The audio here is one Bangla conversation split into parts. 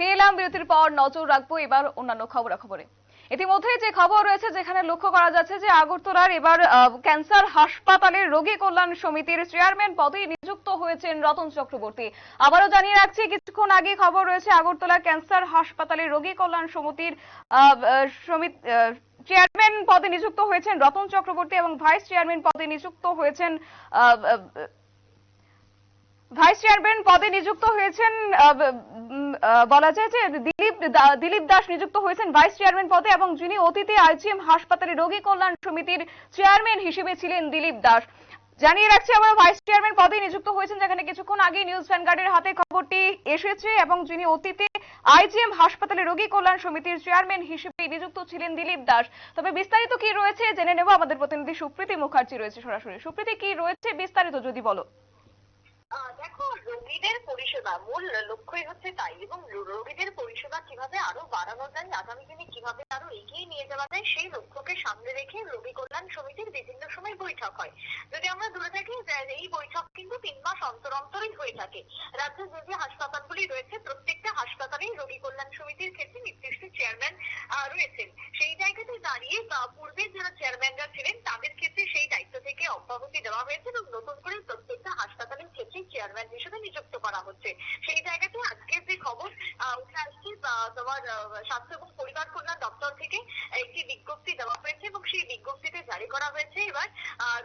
ফিরে এলাম বিরতির পর নজর রাখব এবার অন্যান্য খবরাখবরে। ইতিমধ্যে যে খবর রয়েছে, যেখানে লক্ষ্য করা যাচ্ছে যে আগরতলার এবার ক্যান্সার হাসপাতালের রোগী কল্যাণ সমিতির চেয়ারম্যান পদে নিযুক্ত হয়েছেন রতন চক্রবর্তী। আবারও জানিয়ে রাখছি, কিছুক্ষণ আগে খবর রয়েছে আগরতলা ক্যান্সার হাসপাতালের রোগী কল্যাণ সমিতির চেয়ারম্যান পদে নিযুক্ত হয়েছেন রতন চক্রবর্তী এবং ভাইস চেয়ারম্যান পদে নিযুক্ত হয়েছেন ভাইস চেয়ারম্যান পদে নিযুক্ত হয়েছেন বলা যায় যে দিলীপ দিলীপ দাস নিযুক্ত হয়েছেন ভাইস চেয়ারম্যান পদে এবং যিনি অতীতে আইজিএম হাসপাতালে রোগী কল্যাণ সমিতির চেয়ারম্যান হিসেবে ছিলেন দিলীপ দাস। জানিয়ে রাখছি, আমরা ভাইস চেয়ারম্যান পদে নিযুক্ত হয়েছেন, যেখানে কিছুক্ষণ আগে নিউজ ভ্যানগার্ডের হাতে খবরটি এসেছে এবং যিনি অতীতে আইজিএম হাসপাতালে রোগী কল্যাণ সমিতির চেয়ারম্যান হিসেবে নিযুক্ত ছিলেন দিলীপ দাস। তবে বিস্তারিত কি রয়েছে জেনে নেব আমাদের প্রতিনিধি সুপ্রীতি মুখার্জি রয়েছে সরাসরি। সুপ্রীতি, কি রয়েছে বিস্তারিত যদি বলো? দেখো রোগীদের পরিষেবা, মূল লক্ষ্যই হচ্ছে তাই। এবং রোগীদের পরিষেবা কীভাবে আরও বাড়ানো যায়, আগামী দিনে কীভাবে আরও এগিয়ে নিয়ে যাওয়া যায়, সেই লক্ষ্যকে সামনে রেখে রোগী কল্যাণ সমিতির বিভিন্ন সময় বৈঠক হয়। যদি আমরা ধরে থাকি এই বৈঠক কিন্তু তিন মাস অন্তর অন্তরই হয়ে থাকে। রাজ্যে যে যে হাসপাতালগুলি রয়েছে, প্রত্যেকটা হাসপাতালেই রোগী কল্যাণ সমিতির ক্ষেত্রে নির্দিষ্ট চেয়ারম্যান রয়েছেন সেই জায়গাতে দাঁড়িয়ে বা পূর্বে যারা চেয়ারম্যানরা ছিলেন তাদের ক্ষেত্রে সেই দায়িত্ব থেকে অব্যাহতি দেওয়া হয়েছে এবং নতুন করে প্রত্যেকটা হাসপাতালের ক্ষেত্রে চেয়ারম্যান হিসেবে নিযুক্ত করা হচ্ছে। সেই জায়গাতে আজকের যে খবর উঠে আসছে তোমার স্বাস্থ্য এবং পরিবার কল্যাণ দপ্তর থেকে একটি বিজ্ঞপ্তি দেওয়া হয়েছে এবং সেই বিজ্ঞপ্তিতে জারি করা হয়েছে এবার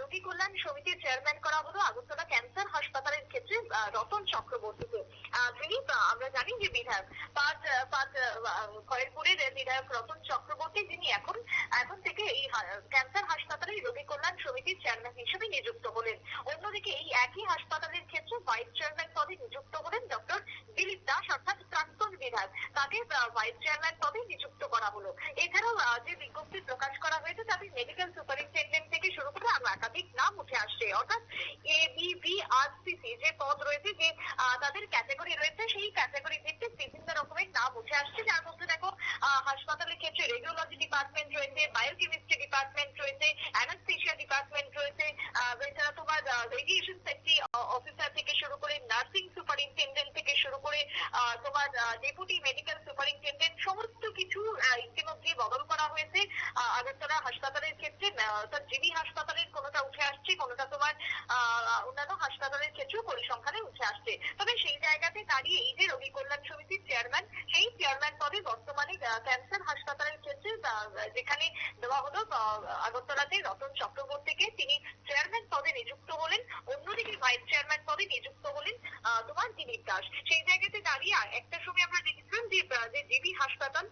রোগী কল্যাণ সমিতির চেয়ারম্যান করা হলো আগরতলা ক্যান্সার হাসপাতালের ক্ষেত্রে রতন চক্রবর্তীকে। যিনি আমরা জানি যে বিধায়ক, পাঁচ পাঁচ খয়েরপুরের বিধায়ক রতন চক্রবর্তী, যিনি এখন এখন থেকে এই ক্যান্সার হাসপাতালের রোগী কল্যাণ সমিতির চেয়ারম্যান হিসেবে নিযুক্ত হলেন। অন্যদিকে এই একই হাসপাতালের ক্ষেত্রে ভাইস চেয়ারম্যান পদে নিযুক্ত হলেন ডক্টর দিলীপ দাস অর্থাৎ প্রাক্তন বিধায়ক তাকে আহ, ভাইস চেয়ারম্যান পদে নিযুক্ত করা হলো এছাড়াও আহ, যে বিজ্ঞপ্তি প্রকাশ করা হয়েছে তাতে মেডিকেল সুপারিনটেন্ডেন্ট থেকে শুরু করে আরও একাধিক নাম উঠে আসছে অর্থাৎ এবিভিআরসিসি যে পদ রয়েছে যে আহ, তাদের ক্যাটাগরি রয়েছে সেই ক্যাটাগরি ভিত্তিক বিভিন্ন রকমের নাম উঠে আসছে যার মধ্যে দেখো আহ, হাসপাতালের ক্ষেত্রে রেডিওলজি ডিপার্টমেন্ট রয়েছে বায়োকেমিস্ট্রি ডিপার্টমেন্ট রয়েছে অ্যানাস্থেশিয়া ডিপার্টমেন্ট রয়েছে এছাড়া তোমার রেডিয়েশন সেফটি অফিসার থেকে শুরু করে নার্সিং সুপারিনটেন্ডেন্ট থেকে শুরু করে তোমার ডেপুটি মেডিকেল সুপারিনটেন্ডেন্ট সমস্ত কিছু ইতিমধ্যে বদল করা হয়েছে। আগরতলা হাসপাতালের ক্ষেত্রে জিবি হাসপাতালের কোনোটা উঠে আসছে, কোনোটা তোমার অন্যান্য হাসপাতালের ক্ষেত্রেও পরিসংখ্যানে উঠে আসছে। তবে সেই জায়গাতে দাঁড়িয়ে এই যে রোগী কল্যাণ সমিতির চেয়ারম্যান সেই চেয়ারম্যান পদে বর্তমানে আহ, ক্যান্সার হাসপাতালের ক্ষেত্রে আহ, যেখানে দেওয়া হলো আহ, আগরতলাতে রতন চক্রবর্তীকে তিনি চেয়ারম্যান পদে নিযুক্ত হলেন, অন্যদিকে ভাইস চেয়ারম্যান পদে নিযুক্ত হলেন তোমার দিলীপ দাস। সেই জায়গাতে দাঁড়িয়ে একটা সময় আমরা দেখেছিলাম যে জিবি হাসপাতাল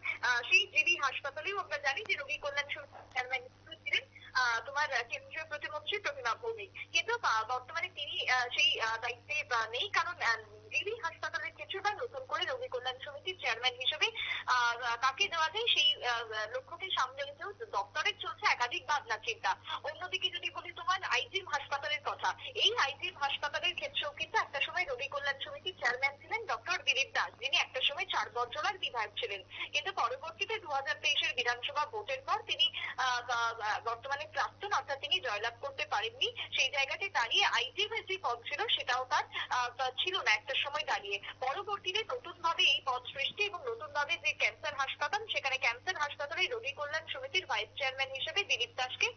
সেই জিবি হাসপাতালেও আমরা জানি যে রোগী কল্যাণ চেয়ারম্যান তোমার কেন্দ্রীয় প্রতিমন্ত্রী প্রতিমা ভৌমিক। কিন্তু বর্তমানে তিনি সেই দায়িত্বে নেই। কারণ জিবি হাসপাতালের ক্ষেত্রে বা নতুন করে রোগী কল্যাণ সমিতির চেয়ারম্যান হিসেবে কাকে দেওয়া যায় সেই লক্ষ্যকে সামনে রেখেও দপ্তরের চলছে একাধিক ভাবনা, চিন্তা। অন্যদিকে যদি বলি তোমার আইজিএম হাসপাতালের কথা, এই আইজিএম হাসপাতালের ক্ষেত্রেও কিন্তু একটা সময় রোগী কল্যাণ সমিতির চেয়ারম্যান ছিলেন ডক্টর দিলীপ দাস, যিনি একটা সময় চার বছরের বিধায়ক ছিলেন। কিন্তু পরবর্তীতে দু হাজার তেইশের বিধানসভা ভোটের পর বর্তমানে প্রাক্তন অর্থাৎ তিনি জয়লাভ করতে পারেননি। সেই জায়গাতে দাঁড়িয়ে আইজিএম এর যে পদ ছিল, সেটাও তার ছিল না একটা সময় দাঁড়িয়ে। পরবর্তীতে নতুন ভাবে এই পদ সৃষ্টি এবং নতুন ভাবে যে ক্যান্সার হাসপাতাল, সেখানে ক্যান্সার হাসপাতালে রোগী কল্যাণ সমিতির ভাইস চেয়ারম্যান হিসেবে দিলীপ দাসকে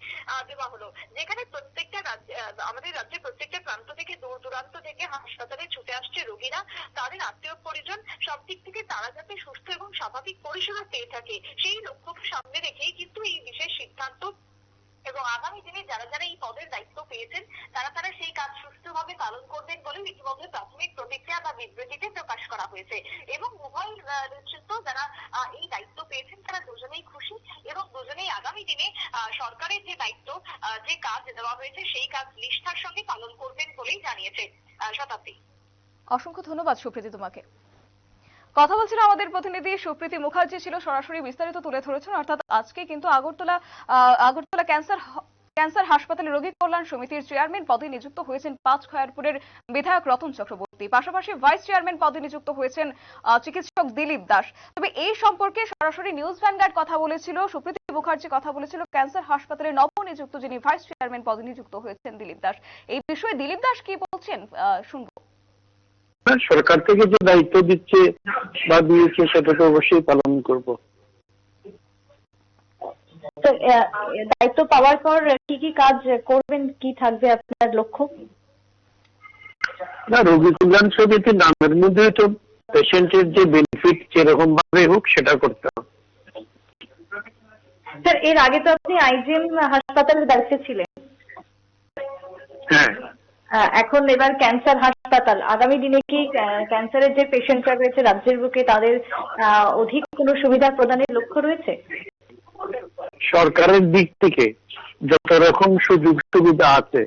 দেওয়া হলো। যেখানে প্রত্যেকটা রাজ্য আমাদের রাজ্যের প্রত্যেকটা প্রান্ত থেকে, দূর দূরান্ত থেকে হাসপাতালে ছুটে আসছে রোগীরা। তাদের আত্মীয় পরিজন, সব দিক থেকে তারা যাতে সুস্থ এবং স্বাভাবিক পরিষেবা পেয়ে থাকে, সেই লক্ষ্যকে সামনে রেখেই কিন্তু এই সিদ্ধান্ত এবং আগামী দিনে যারা যারা এই পদের দায়িত্ব পেয়েছেন, তারা তারা সেই কাজ সুষ্ঠুভাবে পালন করবেন বলেও ইতিমধ্যে প্রাথমিক প্রতিক্রিয়া বা বিবৃতিতে প্রকাশ করা হয়েছে। এবং উভয় নেতৃত্ব যারা এই দায়িত্ব পেয়েছেন, তারা দুজনেই খুশি এবং দুজনেই আগামী দিনে সরকারের যে দায়িত্ব যে কাজ দেওয়া হয়েছে, সেই কাজ নিষ্ঠার সঙ্গে পালন করবেন বলেই জানিয়েছে শতাব্দী। অসংখ্য ধন্যবাদ সুপ্রীতি তোমাকে। কথা বলছিল আমাদের প্রতিনিধি সুপ্রীতি মুখার্জি ছিল, সরাসরি বিস্তারিত তুলে ধরেছেন। অর্থাৎ আজকে কিন্তু আগরতলা আগরতলা ক্যান্সার ক্যান্সার হাসপাতালে রোগী কল্যাণ সমিতির চেয়ারম্যান পদে নিযুক্ত হয়েছেন পাঁচ খয়ারপুরের বিধায়ক রতন চক্রবর্তী। পাশাপাশি ভাইস চেয়ারম্যান পদে নিযুক্ত হয়েছেন চিকিৎসক দিলীপ দাস। তবে এই সম্পর্কে সরাসরি নিউজ ভ্যানগার্ড কথা বলেছিল, সুপ্রীতি মুখার্জি কথা বলেছিল, ক্যান্সার হাসপাতালে নবনিযুক্ত যিনি ভাইস চেয়ারম্যান পদে নিযুক্ত হয়েছেন দিলীপ দাস। এই বিষয়ে দিলীপ দাস কি বলছেন? শুনব। সরকার থেকে যে দায়িত্ব দিচ্ছে বা দিয়েছে সেটা তো অবশ্যই পালন করব। দায়িত্ব পাওয়ার পর কি কি কাজ করবেন কি থাকবে আপনার লক্ষ্য? না রোগী কল্যাণ সমিতি নামের মধ্যে তো পেশেন্টের যে বেনিফিট যেরকম ভাবে হোক সেটা করতে হবে। স্যার এর আগে তো আপনি আইজিএম হাসপাতালের দায়িত্বে ছিলেন। হ্যাঁ। এখন এবার ক্যান্সার হাসপাতাল। আগামী দিনে কি ক্যান্সারের যে পেশেন্টরা রয়েছে রাজ্যের বুকে তাদের অধিক কোনো সুবিধা প্রদানের লক্ষ্য রয়েছে? সরকারের দিক থেকে যত রকম সুযোগ সুবিধা আছে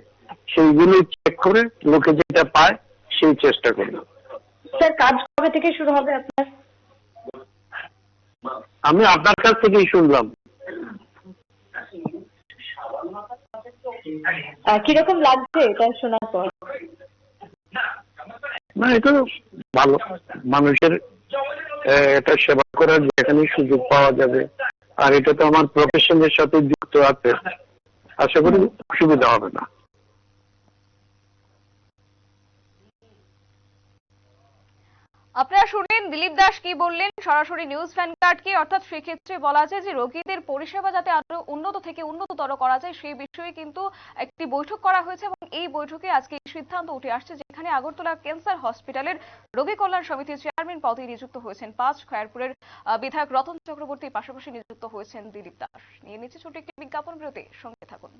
সেইগুলো চেক করে লোকে যেটা পায় সেই চেষ্টা করবে। স্যার কাজ কবে থেকে শুরু হবে আপনার? আমি আপনার কাছ থেকেই শুনলাম। কীরকম লাগছে এটা শোনার পর? না, এটা ভালো। মানুষের এটা সেবা করার যেখানে সুযোগ পাওয়া যাবে। আর এটা তো আমার প্রফেশনের সাথে যুক্ত আছে। আশা করি অসুবিধা হবে না। আপনারা শুনলেন দিলীপ দাস কি বললেন? সরাসরি নিউজ ভ্যানগার্ডকে অর্থাৎ সেক্ষেত্রে বলা যায় যে রোগীদের পরিষেবা যাতে আরও উন্নত থেকে উন্নততর করা যায়, সেই বিষয়ে কিন্তু একটি বৈঠক করা হয়েছে এবং এই বৈঠকে আজকে এই সিদ্ধান্ত উঠে আসছে যেখানে আগরতলা ক্যান্সার হসপিটালের রোগী কল্যাণ সমিতির চেয়ারম্যান পদে নিযুক্ত হয়েছেন পাঁচ, খয়ারপুরের বিধায়ক রতন চক্রবর্তীর পাশাপাশি নিযুক্ত হয়েছেন দিলীপ দাস। নিয়ে নিচ্ছে ছোট একটি বিজ্ঞাপন বিরতি সঙ্গে থাকুন।